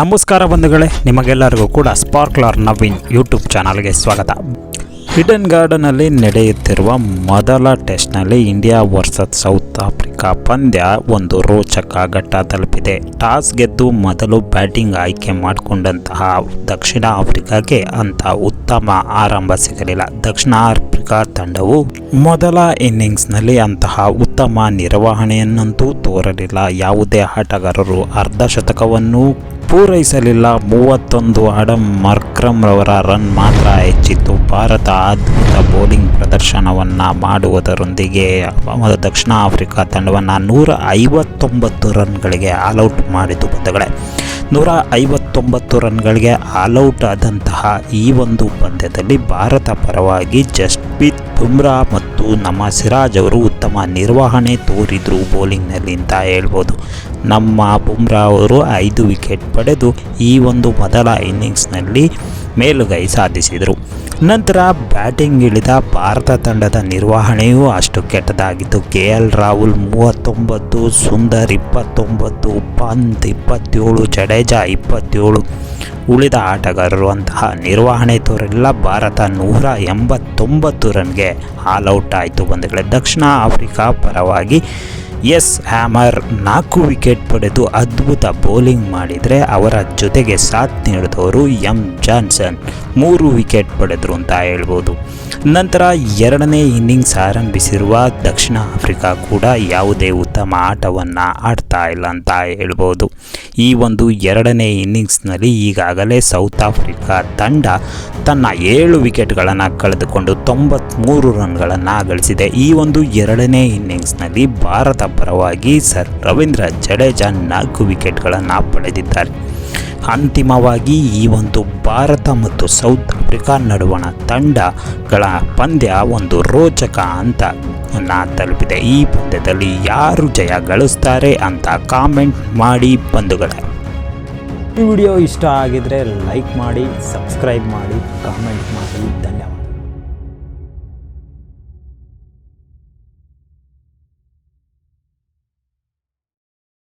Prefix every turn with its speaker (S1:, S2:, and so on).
S1: ನಮಸ್ಕಾರ ಬಂಧುಗಳೇ, ನಿಮಗೆಲ್ಲರಿಗೂ ಕೂಡ ಸ್ಪಾರ್ಕ್ಲರ್ ನವೀನ್ ಯೂಟ್ಯೂಬ್ ಚಾನಲ್ಗೆ ಸ್ವಾಗತ. ಹಿಡನ್ ಗಾರ್ಡನಲ್ಲಿ ನಡೆಯುತ್ತಿರುವ ಮೊದಲ ಟೆಸ್ಟ್ನಲ್ಲಿ ಇಂಡಿಯಾ ವರ್ಸಸ್ ಸೌತ್ ಆಫ್ರಿಕಾ ಪಂದ್ಯ ಒಂದು ರೋಚಕ ಘಟ್ಟ ತಲುಪಿದೆ. ಟಾಸ್ ಗೆದ್ದು ಮೊದಲು ಬ್ಯಾಟಿಂಗ್ ಆಯ್ಕೆ ಮಾಡಿಕೊಂಡಂತಹ ದಕ್ಷಿಣ ಆಫ್ರಿಕಾಗೆ ಅಂತ ಉತ್ತಮ ಆರಂಭ ಸಿಗಲಿಲ್ಲ. ದಕ್ಷಿಣ ಆಫ್ರಿಕಾ ತಂಡವು ಮೊದಲ ಇನ್ನಿಂಗ್ಸ್ನಲ್ಲಿ ಅಂತಹ ಉತ್ತಮ ನಿರ್ವಹಣೆಯನ್ನಂತೂ ತೋರಲಿಲ್ಲ. ಯಾವುದೇ ಆಟಗಾರರು ಅರ್ಧ ಶತಕವನ್ನು ಪೂರೈಸಲಿಲ್ಲ. ಮೂವತ್ತೊಂದು ಆಡಮ್ ಮಾರ್ಕ್ರಮ್ ರವರ ರನ್ ಮಾತ್ರ ಹೆಚ್ಚಿತ್ತು. ಭಾರತ ಅದ್ಭುತ ಬೌಲಿಂಗ್ ಪ್ರದರ್ಶನವನ್ನು ಮಾಡುವುದರೊಂದಿಗೆ ದಕ್ಷಿಣ ಆಫ್ರಿಕಾ ತಂಡವನ್ನು ನೂರ ಐವತ್ತೊಂಬತ್ತು ರನ್ಗಳಿಗೆ ಆಲ್ಔಟ್ ಮಾಡಿತು ಬಂಧುಗಳೇ. ನೂರ ಐವತ್ತೊಂಬತ್ತು ರನ್ಗಳಿಗೆ ಆಲ್ಔಟ್ ಆದಂತಹ ಈ ಒಂದು ಪಂದ್ಯದಲ್ಲಿ ಭಾರತ ಪರವಾಗಿ ಜಸ್ಪ್ರೀತ್ ಬುಮ್ರಾ ಮತ್ತು ನಮ್ಮ ಸಿರಾಜ್ ಅವರು ಉತ್ತಮ ನಿರ್ವಹಣೆ ತೋರಿದರು ಬೌಲಿಂಗ್ನಲ್ಲಿ ಅಂತ ಹೇಳ್ಬೋದು. ನಮ್ಮ ಬುಮ್ರಾ ಅವರು ಐದು ವಿಕೆಟ್ ಪಡೆದು ಈ ಒಂದು ಮೊದಲ ಇನ್ನಿಂಗ್ಸ್ನಲ್ಲಿ ಮೇಲುಗೈ ಸಾಧಿಸಿದರು. ನಂತರ ಬ್ಯಾಟಿಂಗ್ ಇಳಿದ ಭಾರತ ತಂಡದ ನಿರ್ವಹಣೆಯೂ ಅಷ್ಟು ಕೆಟ್ಟದಾಗಿತ್ತು. ಕೆ ಎಲ್ ರಾಹುಲ್ ಮೂವತ್ತೊಂಬತ್ತು, ಸುಂದರ್ ಇಪ್ಪತ್ತೊಂಬತ್ತು, ಪಂತ್ ಇಪ್ಪತ್ತೇಳು, ಜಡೇಜಾ ಇಪ್ಪತ್ತೇಳು ಉಳಿದ ಆಟಗಾರರು ಅಂತಹ ನಿರ್ವಹಣೆ ತೋರೆಲ್ಲ ಭಾರತ ನೂರ ಎಂಬತ್ತೊಂಬತ್ತು ರನ್ಗೆ ಆಲ್ಔಟ್ ಆಯಿತು ಬಂಧುಗಳೇ. ದಕ್ಷಿಣ ಆಫ್ರಿಕಾ ಪರವಾಗಿ ಎಸ್ ಹ್ಯಾಮರ್ ನಾಲ್ಕು ವಿಕೆಟ್ ಪಡೆದು ಅದ್ಭುತ ಬೌಲಿಂಗ್ ಮಾಡಿದರೆ ಅವರ ಜೊತೆಗೆ ಸಾಥ್ ನೀಡಿದವರು ಎಂ ಜಾನ್ಸನ್. ಮೂರು ವಿಕೆಟ್ ಪಡೆದರು ಅಂತ ಹೇಳ್ಬೋದು. ನಂತರ ಎರಡನೇ ಇನ್ನಿಂಗ್ಸ್ ಆರಂಭಿಸಿರುವ ದಕ್ಷಿಣ ಆಫ್ರಿಕಾ ಕೂಡ ಯಾವುದೇ ಉತ್ತಮ ಆಟವನ್ನು ಆಡ್ತಾ ಇಲ್ಲ ಅಂತ ಹೇಳ್ಬೋದು. ಈ ಒಂದು ಎರಡನೇ ಇನ್ನಿಂಗ್ಸ್ನಲ್ಲಿ ಈಗಾಗಲೇ ಸೌತ್ ಆಫ್ರಿಕಾ ತಂಡ ತನ್ನ ಏಳು ವಿಕೆಟ್ಗಳನ್ನು ಕಳೆದುಕೊಂಡು ತೊಂಬತ್ತ್ಮೂರು ರನ್ಗಳನ್ನು ಗಳಿಸಿದೆ. ಈ ಒಂದು ಎರಡನೇ ಇನ್ನಿಂಗ್ಸ್ನಲ್ಲಿ ಭಾರತ ಪರವಾಗಿ ಸರ್ ರವೀಂದ್ರ ಜಡೇಜಾ ನಾಲ್ಕು ವಿಕೆಟ್ಗಳನ್ನು ಪಡೆದಿದ್ದಾರೆ. ಅಂತಿಮವಾಗಿ ಈ ಒಂದು ಭಾರತ ಮತ್ತು ಸೌತ್ ಆಫ್ರಿಕಾ ನಡುವಣ ತಂಡಗಳ ಪಂದ್ಯ ಒಂದು ರೋಚಕ ಹಂತವನ್ನು ತಲುಪಿದೆ. ಈ ಪಂದ್ಯದಲ್ಲಿ ಯಾರು ಜಯ ಗಳಿಸ್ತಾರೆ ಅಂತ ಕಾಮೆಂಟ್ ಮಾಡಿ ಬಂಧುಗಳೇ. ಈ ವಿಡಿಯೋ ಇಷ್ಟ ಆಗಿದ್ರೆ ಲೈಕ್ ಮಾಡಿ ಸಬ್ಸ್ಕ್ರೈಬ್ ಮಾಡಿ ಕಾಮೆಂಟ್ ಮಾಡಿ. ಧನ್ಯವಾದ.